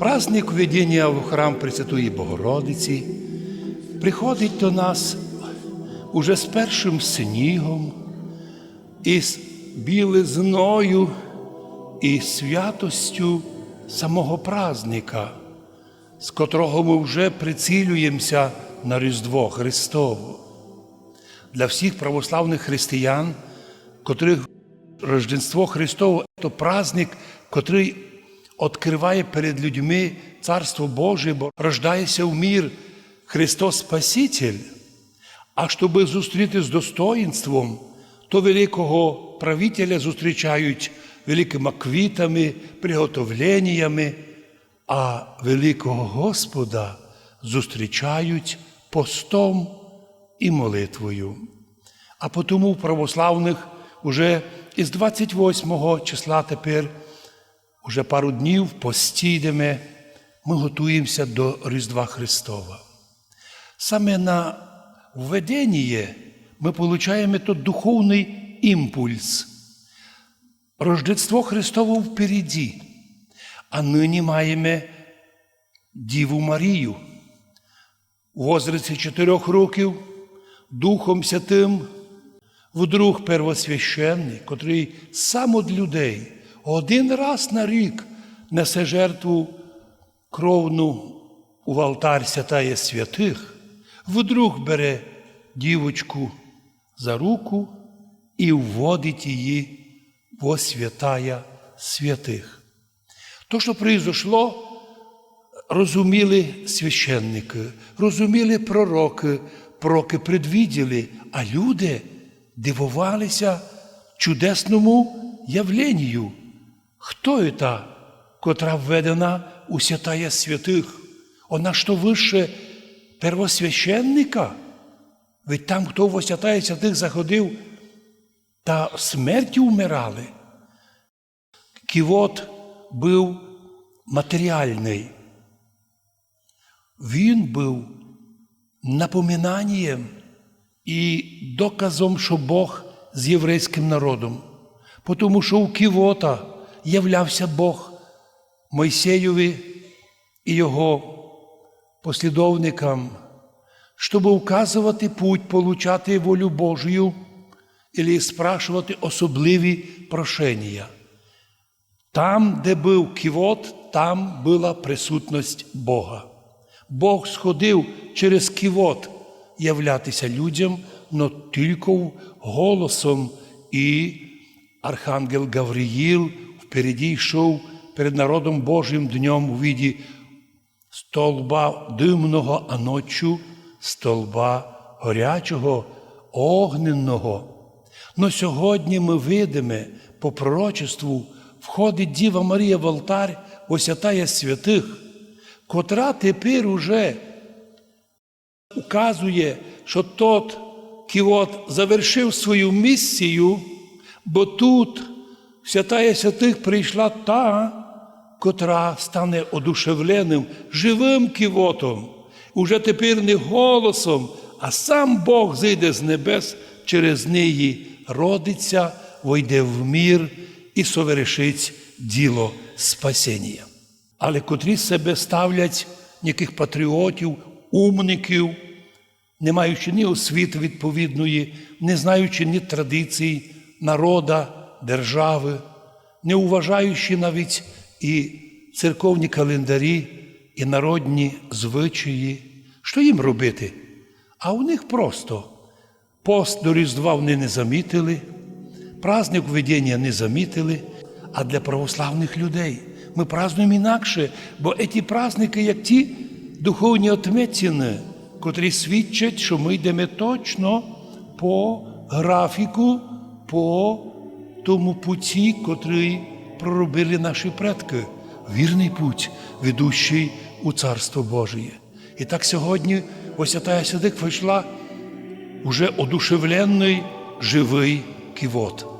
Праздник введення в храм Пресвятої Богородиці приходить до нас уже з першим снігом, і з білизною, і святостю самого праздника, з котрого ми вже прицілюємося на Різдво Христове. Для всіх православних християн, котрих Рождество Христово це праздник, котрий відкриває перед людьми Царство Боже, бо рождається в мір Христос Спаситель. А щоб зустріти з достоїнством, то великого правителя зустрічають великими квітами, приготовленнями, а великого Господа зустрічають постом і молитвою. А потому в православних уже із 28 числа тепер, уже пару днів постійдемо, ми готуємося до Різдва Христова. Саме на введенні ми отримуємо тот духовний імпульс. Рождество Христово впереді, а нині маємо Діву Марію. У возрасті чотирьох років Духом Святим вдруг первосвященник, котрий сам від людей один раз на рік несе жертву кровну у алтарь святає святих, вдруг бере дівочку за руку і вводить її во святая святих. То, що произошло, розуміли священники, розуміли пророки, пророки предвіділи, а люди дивувалися чудесному явленню. Хто це, котра введена у святая святих? Вона що вище первосвященника? Ведь там, хто во святая святих заходив, та смертю вмирали. Ківот був матеріальний. Він був напоминанням і доказом, що Бог з єврейським народом. Тому що у Ківота являвся Бог Мойсеєві і його послідовникам, щоб указувати путь, получати волю Божою і спрашувати особливі прошення. Там, де був ківот, там була присутність Бога. Бог сходив через ківот являтися людям, но тільки голосом і Архангел Гавриїл впереді йшов перед народом Божим днем у віді столба димного, а ночі столба горячого, огненного. Но сьогодні ми видимо по пророчеству входить Діва Марія в алтар, освятає святих, котра тепер уже указує, що тот кіот завершив свою місію, бо тут святая святих прийшла та, котра стане одушевленим, живим ківотом, уже тепер не голосом, а сам Бог зійде з небес через неї, родиться, войде в мір і совершить діло спасіння. Але котрі себе ставлять ніяких патріотів, умників, не маючи ні освіти відповідної, не знаючи ні традицій народа, держави, не уважаючи навіть і церковні календарі, і народні звичаї, що їм робити? А у них просто. Пост до Різдва вони не замітили, праздник введення не замітили, а для православних людей ми празднуємо інакше, бо ці праздники, як ті духовні отметини, котрі свідчать, що ми йдемо точно по графіку, по тому путі, котрий проробили наші предки, вірний путь, ведущий у Царство Божє. І так сьогодні ось Сидик вийшла уже одушевлений живий кивот.